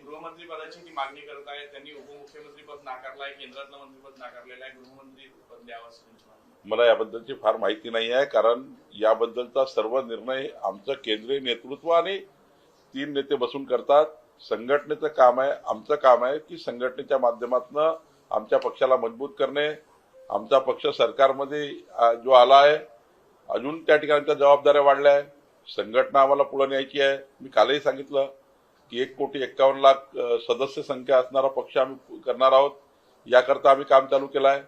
गृहमंत्री पदाची ती मागणी करत आहे त्यांनी उपमुख्यमंत्री पद नाकारलाय केंद्रातलं मंत्रीपद नाकारलेलं आहे. गृहमंत्री पद द्यावं असं मला याबद्दलची फार माहिती नाही आहे कारण याबद्दलचा सर्व निर्णय आमचं केंद्रीय नेतृत्व आणि तीन नेते बसून करतात. संघटनेचं काम आहे आमचं काम आहे की संघटनेच्या माध्यमातून आमच्या पक्षाला मजबूत करणे. आमचा पक्ष सरकारमध्ये जो आला आहे अजून त्या ठिकाणच्या जबाबदाऱ्या वाढल्या आहे संघटना आम्हाला पुढे न्यायची आहे. मी कालही सांगितलं की एक कोटी एक्कावन्न लाख सदस्य संख्या असणारा पक्ष आम्ही करणार आहोत. याकरता आम्ही काम चालू केलं आहे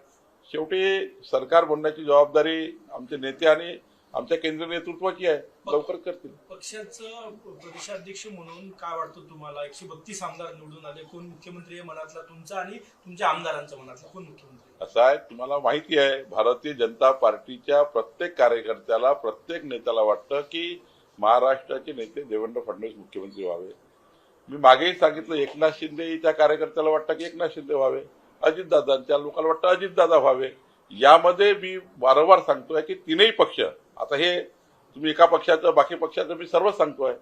शेवटी सरकार बनण्याची जबाबदारी आमचे नेते आणि आमच्या केंद्रीय नेतृत्वाची आहे. लवकर करतील. पक्षाचं प्रदेशाध्यक्ष म्हणून काय वाटतं तुम्हाला? एकशे बत्तीस आमदार निवडून आले. कोण मुख्यमंत्री आहे मनातला तुमचा आणि तुमच्या आमदारांचा मनातला? कोण मुख्यमंत्री असं आहे तुम्हाला माहिती आहे भारतीय जनता पार्टीच्या प्रत्येक कार्यकर्त्याला प्रत्येक नेत्याला वाटतं की महाराष्ट्राचे नेते देवेंद्र फडणवीस मुख्यमंत्री व्हावे. मी मागेही सांगितलं एकनाथ शिंदे त्या कार्यकर्त्याला वाटतं की एकनाथ शिंदे व्हावे. अजितदादांच्या लोकांना वाटतं अजितदादा व्हावे. यामध्ये मी वारंवार सांगतोय की तीनही पक्ष आता हे तुम्ही एका पक्षाचं बाकी पक्षाचं मी सर्वच सांगतोय.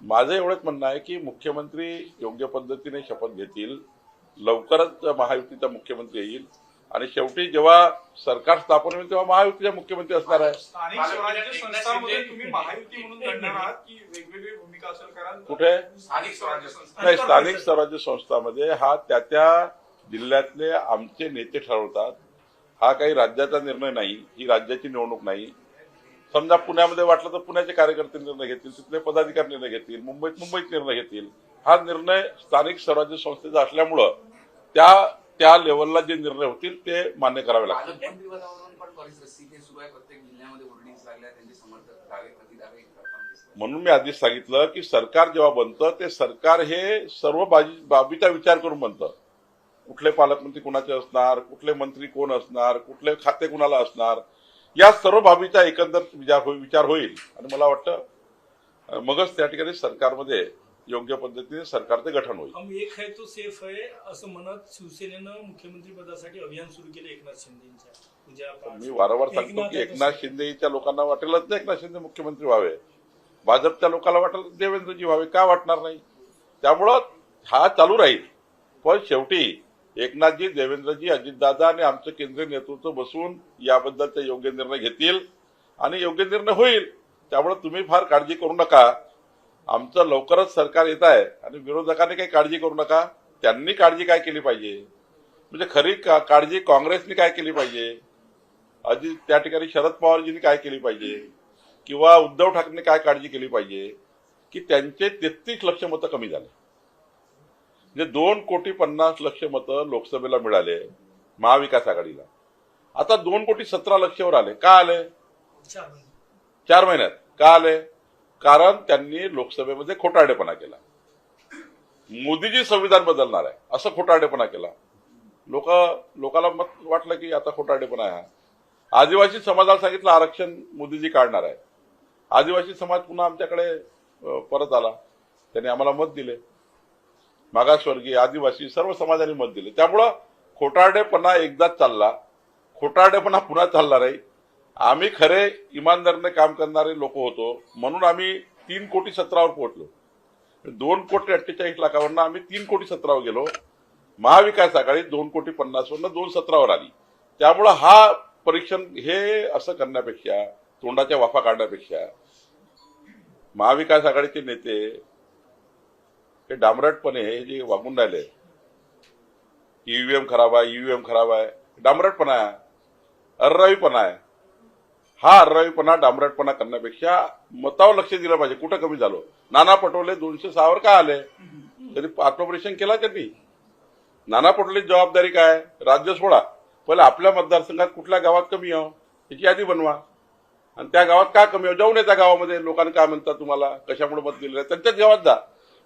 माझं एवढंच म्हणणं आहे की मुख्यमंत्री योग्य पद्धतीने शपथ घेतील लवकरच महायुतीचा मुख्यमंत्री येईल आणि शेवटी जेव्हा सरकार स्थापन होईल तेव्हा महायुतीचा मुख्यमंत्री असणार आहे. स्थानिक मला स्वराज्य एकनाथ संस्थांमध्ये शिंदे- तुम्ही महायुती म्हणून लढणार आहात की वेगवेगळी भूमिका असेल कारण कुठे? स्थानिक स्वराज्य संस्था. नाही स्थानिक स्वराज्य संस्थामध्ये हा त्या त्या जिल्ह्यातले आमचे नेते ठरवतात. हा काही राज्याचा निर्णय नाही ही राज्याची निवडणूक नाही. समजा पुण्यामध्ये वाटलं तर पुण्याचे कार्यकर्ते निर्णय घेतील तिथले पदाधिकारी निर्णय घेतील मुंबईत मुंबईत निर्णय घेतील. हा निर्णय स्थानिक स्वराज्य संस्थेचा असल्यामुळं त्या त्या लेवलला जे निर्णय होतील ते मान्य करावे लागतील. म्हणून मी आधीच सांगितलं की सरकार जेव्हा बनतं ते सरकार हे सर्व बाजी बाबीचा विचार करून बनतं. कुठले पालकमंत्री कुणाचे असणार कुठले मंत्री कोण असणार कुठले खाते कुणाला असणार या सर्व बाबीचा एकंदर विचार होई- विचार होईल. आणि मला वाटतं मगच त्या ठिकाणी सरकारमध्ये योग्य पद्धतीने सरकारचे गठन होईल. हम एक है तो सेफ है असं म्हणत शिवसेनेनं मुख्यमंत्री पदासाठी अभियान सुरू केलं एकनाथ शिंदेच्या. मी वारंवार सांगतो की एकनाथ शिंदेच्या लोकांना वाटेलच नाही एकनाथ शिंदे मुख्यमंत्री व्हावे. भाजपच्या लोकांना वाटेल देवेंद्रजी व्हावे का वाटणार नाही? त्यामुळं हा चालू राहील. पण शेवटी एकनाथजी देवेंद्रजी अजितदादा आणि आमचं केंद्रीय नेतृत्व बसून याबद्दलचे योग्य निर्णय घेतील. आणि योग्य निर्णय होईल त्यामुळे तुम्ही फार काळजी करू नका. आमचं लवकरच सरकार येत आहे आणि विरोधकांनी काही काळजी करू नका. त्यांनी काळजी काय केली पाहिजे? म्हणजे खरी का- काळजी काँग्रेसने काय केली पाहिजे? अजित त्या ठिकाणी शरद पवारजींनी काय केली पाहिजे? किंवा उद्धव ठाकरेंनी काय काळजी केली पाहिजे? की त्यांचे तेहतीस लक्ष मतं कमी झाले. म्हणजे दोन कोटी पन्नास लक्ष मतं लोकसभेला मिळाले महाविकास आघाडीला. आता दोन कोटी सतरा लक्षावर आले. का आले? चार महिने. चार महिन्यात. का आले? कारण त्यांनी लोकसभेमध्ये खोटारडेपणा केला. मोदीजी संविधान बदलणार आहे. असं खोटारडेपणा केला. लोक लोकांना मत वाटलं की आता खोटारडेपणा आहे हा. आदिवासी समाजाला सांगितलं आरक्षण मोदीजी काढणार आहे. आदिवासी समाज पुन्हा आमच्याकडे परत आला. त्यांनी आम्हाला मत दिले. मागासवर्गीय आदिवासी सर्व समाजाने मत दिले. त्यामुळं खोटारडेपणा एकदाच चालला. खोटारडेपणा पुन्हा चालला नाही. आम्ही खरे इमानदारीने काम करणारे लोक होतो. म्हणून आम्ही तीन कोटी सतरावर पोहोचलो. दोन कोटी अठ्ठेचाळीस लाखावरनं आम्ही तीन कोटी सतरावर गेलो. महाविकास आघाडी दोन कोटी पन्नासवरनं दोन सतरावर आली. त्यामुळं हा परीक्षण हे असं करण्यापेक्षा तोंडाच्या वाफा काढण्यापेक्षा महाविकास आघाडीचे नेते हे डांबरटपणे हे जे वागून राहिले ईव्हीएम खराब आहे ईव्हीएम खराब आहे डांबरटपणा आहे अर्रावीपणा आहे. हा अर्रावीपणा डांबरटपणा करण्यापेक्षा मतावर लक्ष दिलं पाहिजे. कुठं कमी झालो? नाना पटोले दोनशे सहावर का आले? तरी ऑटोपरेशन केला त्यांनी. नाना पटोलेची जबाबदारी काय? राज्य सोडा. पहिले आपल्या मतदारसंघात कुठल्या गावात कमी आहो? त्याची यादी बनवा. आणि त्या गावात का कमी आहो? जाऊन येत्या गावामध्ये. लोकांनी काय म्हणतात तुम्हाला? कशामुळे मत दिलेलं आहे? त्यांच्याच गावात जा.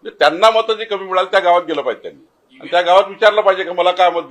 त्यांना मतं जे कमी मिळाली त्या गावात गेलं पाहिजे त्यांनी. त्या गावात विचारलं पाहिजे की मला काय मत